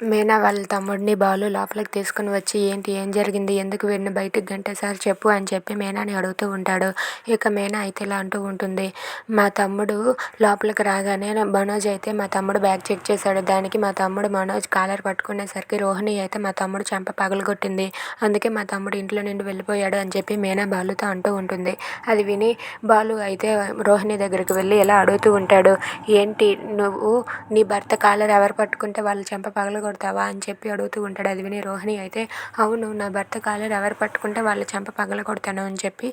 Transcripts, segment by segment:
మీనా వాళ్ళ తమ్ముడిని బాలు లోపలికి తీసుకుని వచ్చి ఏంటి ఏం జరిగింది? ఎందుకు వీడిని బయటికి గంటేశారు చెప్పు అని చెప్పి మీనాని అడుగుతూ ఉంటాడు. ఇక మీనా అయితే ఇలా అంటూ ఉంటుంది. మా తమ్ముడు లోపలికి రాగానే మనోజ్ అయితే మా తమ్ముడు బ్యాగ్ చెక్ చేశాడు. దానికి మా తమ్ముడు మనోజ్ కాలర్ పట్టుకునేసరికి రోహిణి అయితే మా తమ్ముడు చెంప పగలగొట్టింది. అందుకే మా తమ్ముడు ఇంట్లో నుండి వెళ్ళిపోయాడు అని చెప్పి మీనా బాలుతో అంటూ ఉంటుంది. అది విని బాలు అయితే రోహిణి దగ్గరికి వెళ్ళి ఇలా అడుగుతూ ఉంటాడు. ఏంటి నువ్వు నీ భర్త కాలర్ ఎవరు పట్టుకుంటే వాళ్ళు చెంప పగలగొడతావా అని చెప్పి అడుగుతూ ఉంటాడు అది విని రోహిణి అయితే అవును నా భర్త కాలర్ ఎవరు పట్టుకుంటే వాళ్ళ చెంప పగలగొడతాను అని చెప్పి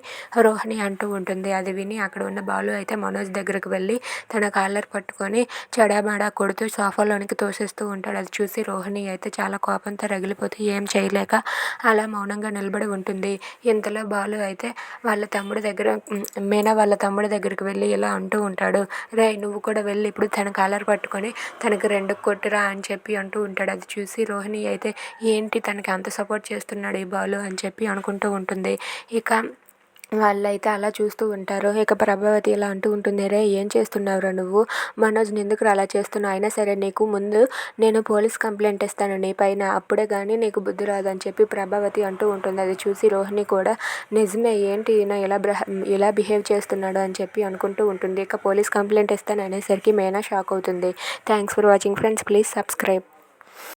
రోహిణి అంటూ ఉంటుంది. అది విని అక్కడ ఉన్న బాలు అయితే మనోజ్ దగ్గరికి వెళ్ళి తన కాలర్ పట్టుకొని చెడామడా కొడుతూ సోఫాలోనికి తోసేస్తూ ఉంటాడు. అది చూసి రోహిణి అయితే చాలా కోపంతో రగిలిపోతూ ఏం చేయలేక అలా మౌనంగా నిలబడి ఉంటుంది. ఇంతలో బాలు అయితే వాళ్ళ తమ్ముడి దగ్గర మీనా వాళ్ళ తమ్ముడి దగ్గరికి వెళ్ళి ఇలా అంటూ ఉంటాడు. రే నువ్వు కూడా వెళ్ళి ఇప్పుడు తన కాలర్ పట్టుకొని తనకు రెండు కొట్టురా అని చెప్పి అంటూ ఉంటాడు. అది చూసి రోహిణి అయితే ఏంటి తనకి అంత సపోర్ట్ చేస్తున్నాడు ఈ బాలు? అని చెప్పి అనుకుంటూ ఉంటుంది. ఇక వాళ్ళైతే అలా చూస్తూ ఉంటారు. ఇక ప్రభావతి ఇలా అంటూ ఉంటుంది రే ఏం చేస్తున్నావురా నువ్వు? మనోజ్ని ఎందుకు అలా చేస్తున్నావు? అయినా సరే నీకు ముందు నేను పోలీస్ కంప్లైంట్ ఇస్తాను నీ పైన. అప్పుడే కానీ నీకు బుద్ధి రాదని చెప్పి ప్రభావతి అంటూ ఉంటుంది. అది చూసి రోహిణి కూడా నిజమే ఏంటి ఈయన ఇలా బ్రహ ఇలా బిహేవ్ చేస్తున్నాడు? అని చెప్పి అనుకుంటూ ఉంటుంది. ఇక పోలీస్ కంప్లైంట్ ఇస్తాను అనేసరికి మేనా షాక్ అవుతుంది. Thanks for watching friends. Please subscribe.